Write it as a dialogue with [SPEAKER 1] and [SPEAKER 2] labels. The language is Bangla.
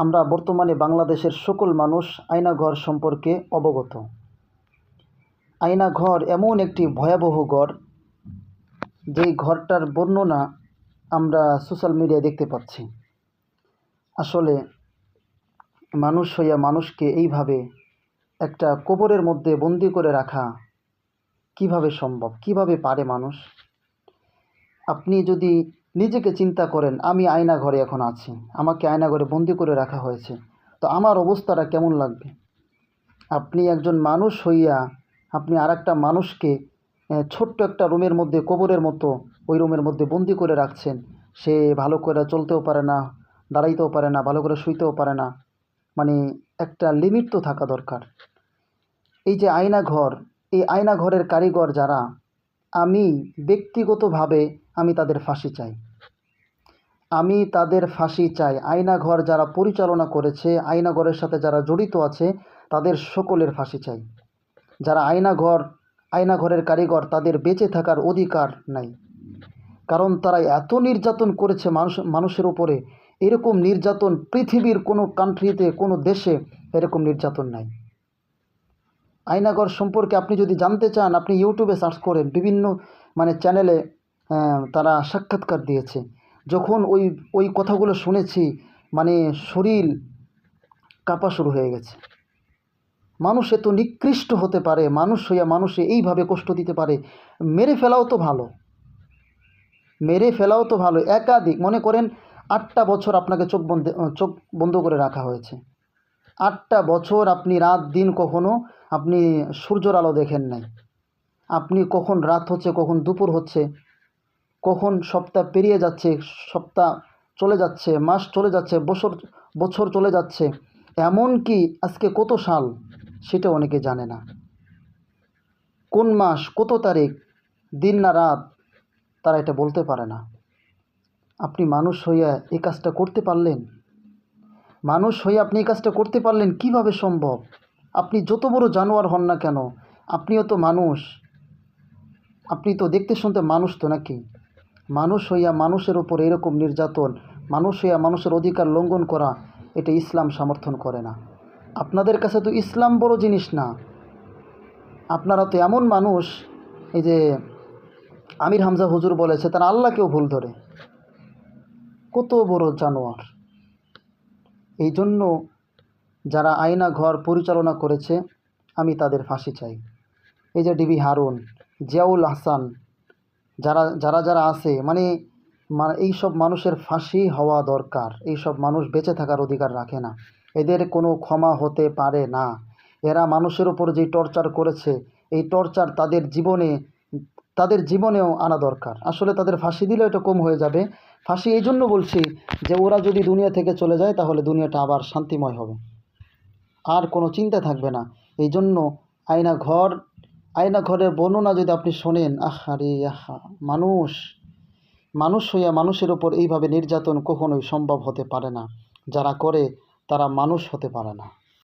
[SPEAKER 1] আমরা বর্তমানে বাংলাদেশের সকল মানুষ আয়নাঘর সম্পর্কে অবগত। আয়নাঘর এমন একটি ভয়াবহ ঘর, যেই ঘরটার বর্ণনা আমরা সোশ্যাল মিডিয়ায় দেখতে পাচ্ছি। আসলে মানুষ হইয়া মানুষকে এইভাবে একটা কোবরের মধ্যে বন্দি করে রাখা কীভাবে সম্ভব? কীভাবে পারে মানুষ? আপনি যদি নিজেকে চিন্তা করেন, আমি আয়না ঘরে এখন আছি। আমাকে আয়না ঘরে বন্দি করে রাখা হয়েছে। তো আমার অবস্থাটা কেমন লাগবে? আপনি একজন মানুষ হইয়া আপনি আর মানুষকে ছোট্ট একটা রুমের মধ্যে, কবরের মতো, ওই রুমের মধ্যে বন্দি করে রাখছেন, সে ভালো করে চলতেও পারে না, দাঁড়াইতেও পারে না, ভালো করে শুইতেও পারে না মানে একটা লিমিট তো থাকা দরকার। এই যে আয়না ঘর এই আয়না ঘরের কারিগর যারা, আমি ব্যক্তিগতভাবে আমি তাদের ফাঁসি চাই। আমি তাদের ফাঁসি চাই। আয়নাঘর যারা পরিচালনা করেছে, আয়নাঘরের সাথে যারা জড়িত আছে, তাদের সকলের ফাঁসি চাই। যারা আয়নাঘর, আয়নাঘরের কারিগর, তাদের বেঁচে থাকার অধিকার নাই। কারণ তারা এত নির্যাতন করেছে মানুষ, মানুষের উপরে। এরকম নির্যাতন পৃথিবীর কোনো কান্ট্রিতে কোনো দেশে এরকম নির্যাতন নাই। আয়নাঘর সম্পর্কে আপনি যদি জানতে চান, আপনি ইউটিউবে সার্চ করেন বিভিন্ন মানে চ্যানেলে তারা সাক্ষাৎকার দিয়েছে। যখন ওই ওই কথাগুলো শুনেছি মানে শরীর কাঁপা শুরু হয়ে গেছে। মানুষ এত নিকৃষ্ট হতে পারে, মানুষ হইয়া মানুষে এইভাবে কষ্ট দিতে পারে। মেরে ফেলাও তো ভালো। মেরে ফেলাও তো ভালো। একাধিক, মনে করেন আটটা বছর আপনাকে চোখ বন্ধ চোখ বন্ধ করে রাখা হয়েছে। আটটা বছর আপনি রাত, দিন কখনো আপনি সূর্যর আলো দেখেন নাই। আপনি কখন রাত হচ্ছে, কখন দুপুর হচ্ছে কখন সপ্তাহ পেরিয়ে যাচ্ছে, সপ্তাহ চলে যাচ্ছে, মাস চলে যাচ্ছে, বছর বছর চলে যাচ্ছে, এমন কি আজকে কত সাল? সেটা অনেকে জানে না। কোন মাস, কত তারিখ, দিন না রাত, তারা এটা বলতে পারে না। আপনি মানুষ হইয়া এই কাজটা করতে পারলেন? মানুষ হয়ে আপনি এই কাজটা করতে পারলেন কীভাবে সম্ভব? আপনি যত বড় জানোয়ার হন না কেন, আপনিও তো মানুষ। আপনি তো দেখতে শুনতে মানুষ তো নাকি? মানুষ হইয়া মানুষের ওপর এরকম নির্যাতন, মানুষ হইয়া মানুষের অধিকার লঙ্ঘন করা, এটা ইসলাম সমর্থন করে না। আপনাদের কাছে তো ইসলাম বড় জিনিস না। আপনারা তো এমন মানুষ, এই যে আমির হামজা হুজুর বলেছে, তারা আল্লাহকেও ভুল ধরে। কত বড় জানোয়ার। এই জন্য যারা আয়না ঘর পরিচালনা করেছে, আমি তাদের ফাঁসি চাই। এই যে ডিবি হারুন, জিয়াউল হাসান যারা যারা যারা আছে মানে মানে এইসব মানুষের ফাঁসি হওয়া দরকার। এইসব মানুষ বেঁচে থাকার অধিকার রাখে না। এদের কোনো ক্ষমা হতে পারে না। এরা মানুষের উপর যেই টর্চার করেছে, এই টর্চার তাদের জীবনে, তাদের জীবনেও আনা দরকার। আসলে তাদের ফাঁসি দিলে এটা কম হয়ে যাবে। ফাঁসি এই জন্য বলছি যে, ওরা যদি দুনিয়া থেকে চলে যায়, তাহলে দুনিয়াটা আবার শান্তিময় হবে। আর কোনো চিন্তা থাকবে না। এই জন্য আয়না ঘর আয়না ঘরের বর্ণনা যদি আপনি শোনেন আহা রে আহা, মানুষ মানুষ হইয়া মানুষের ওপর এইভাবে নির্যাতন কখনোই সম্ভব হতে পারে না। যারা করে, তারা মানুষ হতে পারে না।